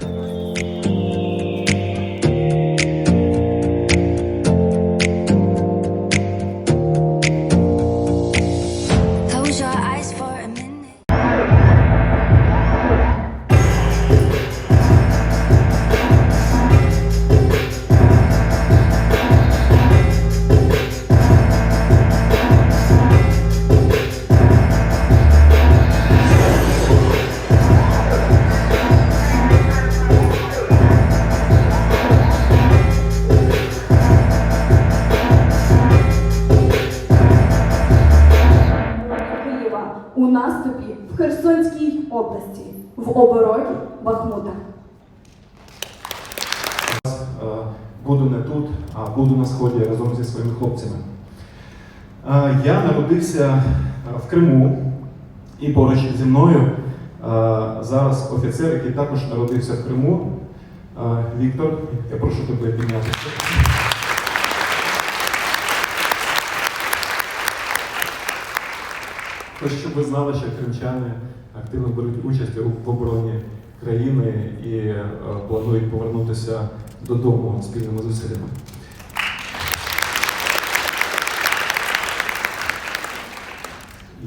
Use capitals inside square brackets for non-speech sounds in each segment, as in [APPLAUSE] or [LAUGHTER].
了。Херсонській області в обороні Бахмута. Е, буду не тут, а буду на сході разом зі своїми хлопцями. Е, Я народився е, в Криму і поруч зі мною зараз офіцер, який також народився в Криму. Віктор, я прошу тебе піднятися. Тож, щоб ви знали, що кримчани активно беруть участь в обороні країни і е, планують повернутися додому спільними зусиллями.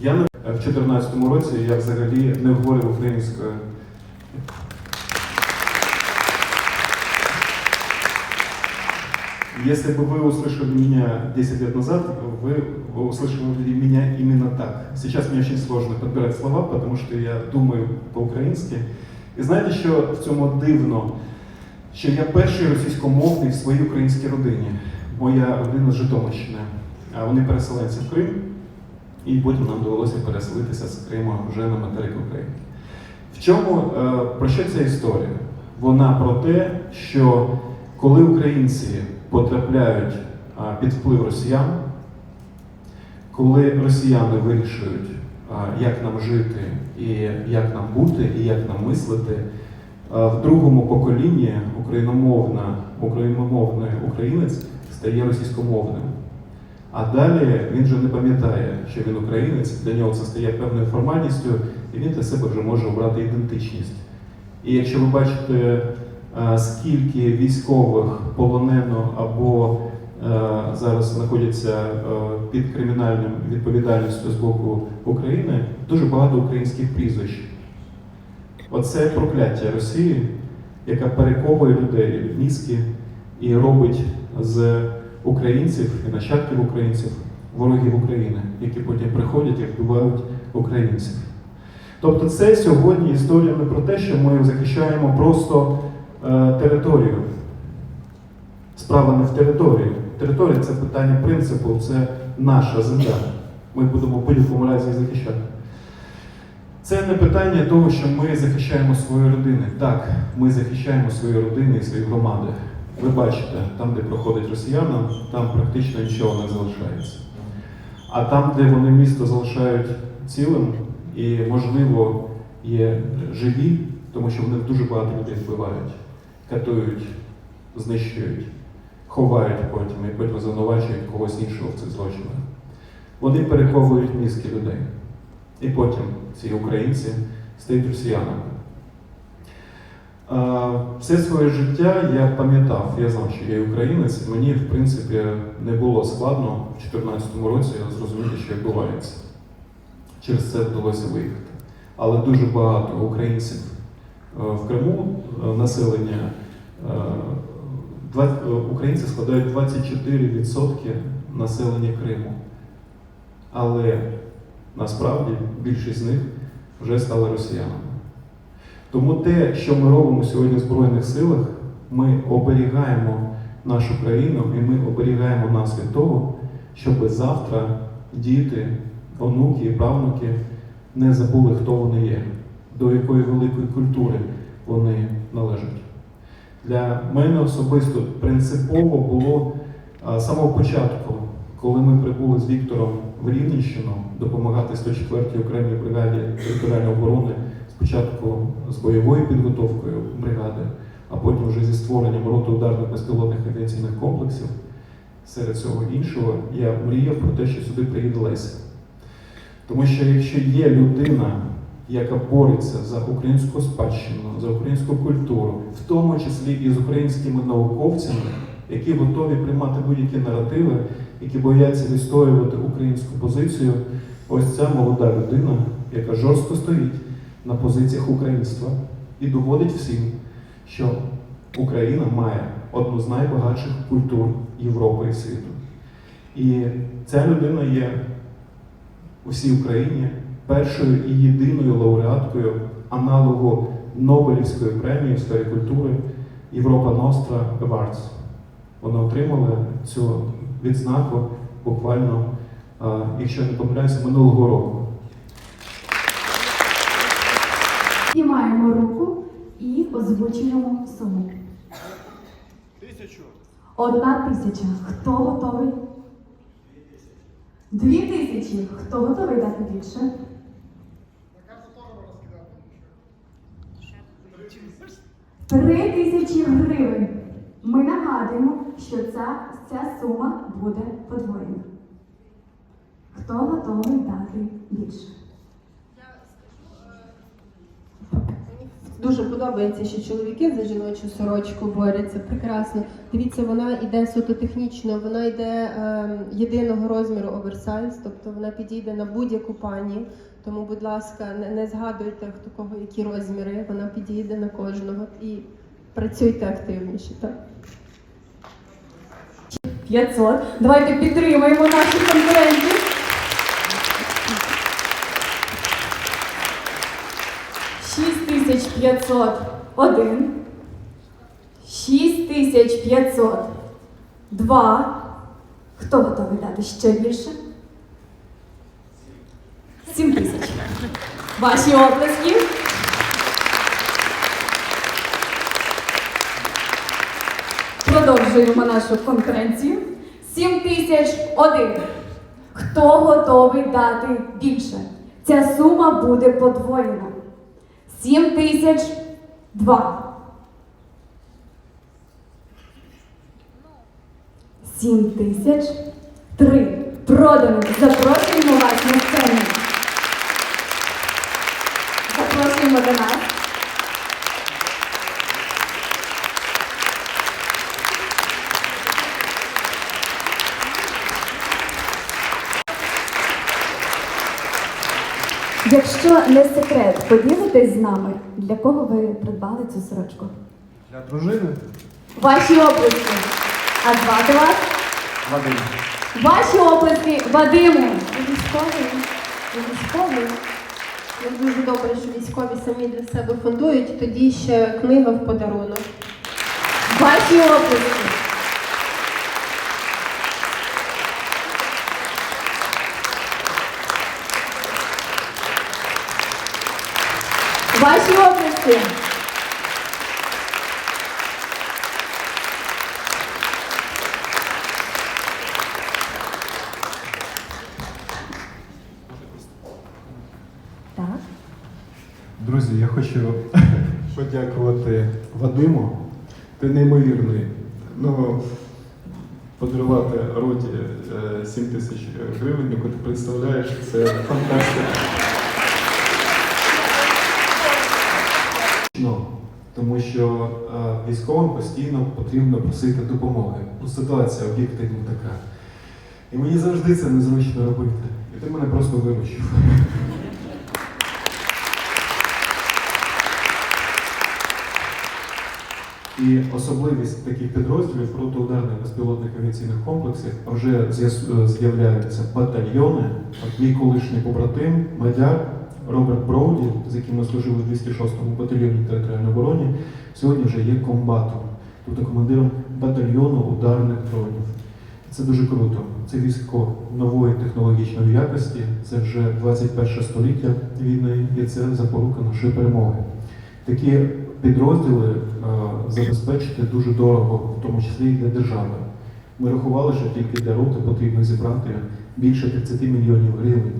Я в 2014 році я взагалі не говорив українською. Если бы вы услышали меня 10 лет назад, вы услышали меня именно так. Сейчас мне очень сложно подбирать слова, потому что я думаю по-українськи. І знаєте, що в цьому дивно? Що я перший російськомовний в своїй українській родині. Моя родина з Житомирщини. А вони переселенці в Крим, і потім нам довелося переселитися з Криму вже на материк України. В чому е, про що ця історія? Вона про те, що коли українці потрапляють під вплив росіян, коли росіяни вирішують, як нам жити, і як нам бути, і як нам мислити, в другому поколінні україномовна, україномовний українець стає російськомовним. А далі він вже не пам'ятає, що він українець, для нього це стає певною формальністю, і він для себе вже може обрати ідентичність. І якщо ви бачите, скільки військових полонено або е, зараз знаходяться е, під кримінальним відповідальністю з боку України, дуже багато українських прізвищ. Оце прокляття Росії, яка перековує людей в мізки і робить з українців і нащадків українців ворогів України, які потім приходять і вбивають українців. Тобто це сьогодні історія не про те, що ми захищаємо просто територію. Справа не в території. Територія це питання принципу, це наша земля. Ми будемо в будь-якому разі захищати. Це не питання того, що ми захищаємо свої родини. Так, ми захищаємо свої родини і свої громади. Ви бачите, там, де проходить росіянам, там практично нічого не залишається. А там, де вони місто залишають цілим і, можливо, є живі, тому що вони дуже багато людей вбивають, катують, знищують, ховають потім і потім звинувачують когось іншого в цих злочинах. Вони перековують мізки людей. І потім ці українці стають росіянами. Все своє життя я пам'ятав, я знав, що я українець, мені, в принципі, не було складно в 2014 році зрозуміти, що відбувається. Через це вдалося виїхати. Але дуже багато українців е, в Криму, е, населення, українці складають 24% населення Криму. Але насправді більшість з них вже стали росіянами. Тому те, що ми робимо сьогодні в Збройних силах, ми оберігаємо нашу країну і ми оберігаємо нас від того, щоб завтра діти, онуки і правнуки не забули, хто вони є, до якої великої культури вони належать. Для мене особисто принципово було з самого початку, коли ми прибули з Віктором в Рівненщину допомагати 104-й окремій бригаді територіальної оборони спочатку з бойовою підготовкою бригади, а потім вже зі створенням роти ударних безпілотних авіаційних комплексів. Серед цього іншого я мріяв про те, що сюди приїде Леся. Тому що якщо є людина, яка бореться за українську спадщину, за українську культуру, в тому числі і з українськими науковцями, які готові приймати будь-які наративи, які бояться відстоювати українську позицію. Ось ця молода людина, яка жорстко стоїть на позиціях українства і доводить всім, що Україна має одну з найбагатших культур Європи і світу. І ця людина є у всій Україні першою і єдиною лауреаткою аналогу Нобелівської премії в сфері культури Європа Ностра Awards. Вона отримала цю відзнаку буквально, якщо я не помиляюся, минулого року. Знімаємо руку і озвучуємо суму. Тисячу. Одна тисяча. Хто готовий? Дві тисячі. Хто готовий дати більше? Три тисячі гривень. Ми нагадуємо, що ця, ця сума буде подвоєна. Хто готовий дати більше? Дуже подобається, що чоловіки за жіночу сорочку борються. Прекрасно. Дивіться, вона йде суто технічно, вона йде е, єдиного розміру оверсайз, тобто вона підійде на будь-яку пані. Тому, будь ласка, не, не згадуйте, хто кого які розміри, вона підійде на кожного і працюйте активніше. Так? 500. Давайте підтримаємо наших конкурентів. Шість тисяч п'ятсот один. Шість тисяч п'ятсот два. Хто готовий дати ще більше? Сім тисяч. Ваші оплески. Продовжуємо нашу конкуренцію. 7001. Хто готовий дати більше? Ця сума буде подвоєна. 7002. 7003. Продано. Запрошуємо вас на сцену. Запрошуємо до нас. Якщо не секрет, поділитесь з нами, для кого ви придбали цю сорочку? Для дружини Ваші оплески. А звати вас? Вадим. Ваші оплески Вадиму. Військовий, військовий. Ну, дуже добре, що військові самі для себе фондують. Тоді ще книга в подарунок. Ваші оплески. Ваші. Так. Друзі, я хочу [LAUGHS] подякувати Вадиму. Ти неймовірний. Ну, подарувати роді е, 7 тисяч гривень, яку ти представляєш, це фантастика. Тому що е, військовим постійно потрібно просити допомоги. Ну, ситуація об'єктивно така. І мені завжди це незручно робити. І ти мене просто виручив. І особливість таких підрозділів протиударних безпілотних авіаційних комплексів вже е, з'являються батальйони. От мій колишній побратим, мадяр Роберт Броуді, з яким ми служили в 206-му батальйоні територіальної оборони, сьогодні вже є комбатом, тобто командиром батальйону ударних дронів. Це дуже круто. Це військо нової технологічної якості, це вже 21 століття війни, і це запорука нашої перемоги. Такі підрозділи е, забезпечити дуже дорого, в тому числі і для держави. Ми рахували, що тільки для роти потрібно зібрати більше 30 мільйонів гривень.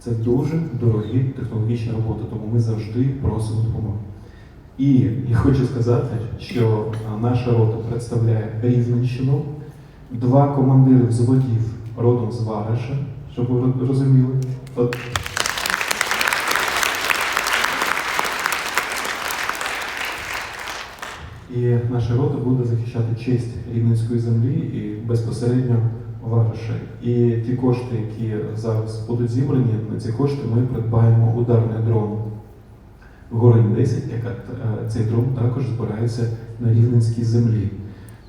Це дуже дорогі технологічні роботи, тому ми завжди просимо допомоги. І я хочу сказати, що наша рота представляє Рівненщину, два командири взводів родом з Вариша, щоб ви розуміли. От. І наша рота буде захищати честь рівненської землі і безпосередньо варші. І ті кошти, які зараз будуть зібрані, на ці кошти ми придбаємо ударний дрон Горень 10, яка е, цей дрон також збирається на рівненській землі.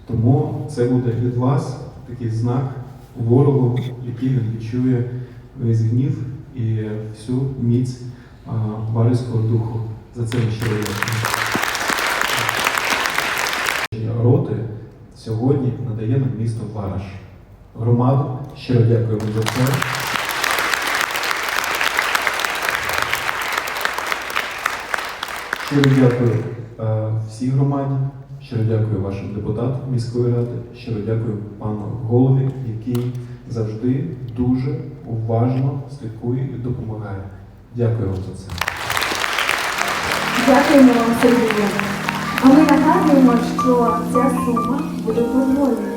Тому це буде від вас такий знак ворогу, який він відчує весь гнів і всю міць а, духу. За це ми. Роти сьогодні надає нам місто Вараш. Громаду щиро дякуємо за це. Щиро дякую е, всій громаді, щиро дякую вашим депутатам міської ради, щиро дякую пану голові, який завжди дуже уважно слідкує і допомагає. Дякую вам за це. Дякуємо вам, Сергію. А ми нагадуємо, що ця сума буде подвоєна